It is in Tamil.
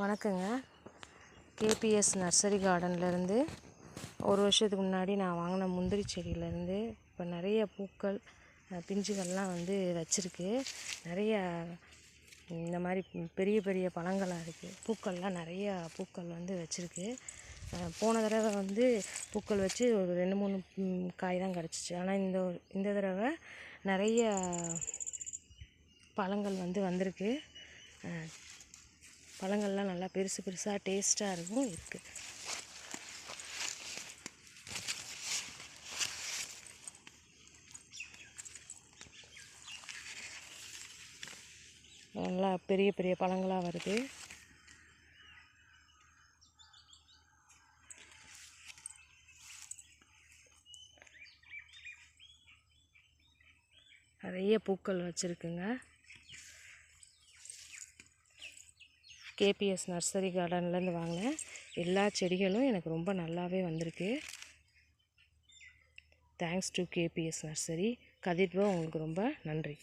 வணக்கங்க. கேபிஎஸ் நர்சரி கார்டன்லேருந்து ஒரு வருஷத்துக்கு முன்னாடி நான் வாங்கின முந்திரி செடியிலேருந்து இப்போ நிறைய பூக்கள் பிஞ்சுகள்லாம் வந்து வச்சுருக்கு. நிறைய இந்த மாதிரி பெரிய பெரிய பழங்களாக இருக்குது பூக்கள்லாம் நிறையா பூக்கள் வந்து வச்சுருக்கு. போன தடவை வந்து பூக்கள் வச்சு ஒரு ரெண்டு மூணு காய் தான் கிடச்சிச்சு. ஆனால் இந்த இந்த தடவை நிறைய பழங்கள் வந்து வந்திருக்கு. பழங்கள்லாம் நல்லா பெருசு பெருசாக டேஸ்ட்டாக இருக்கும் இருக்குது நல்லா பெரிய பெரிய பழங்களாக வருது. நிறைய பூக்கள் வச்சுருக்குங்க. கேபிஎஸ் நர்சரி கார்டன்லேருந்து வாங்கினேன். எல்லா செடிகளும் எனக்கு ரொம்ப நல்லாவே வந்திருக்கு. Thanks to KPS nursery. கதிர்வா உங்களுக்கு ரொம்ப நன்றி.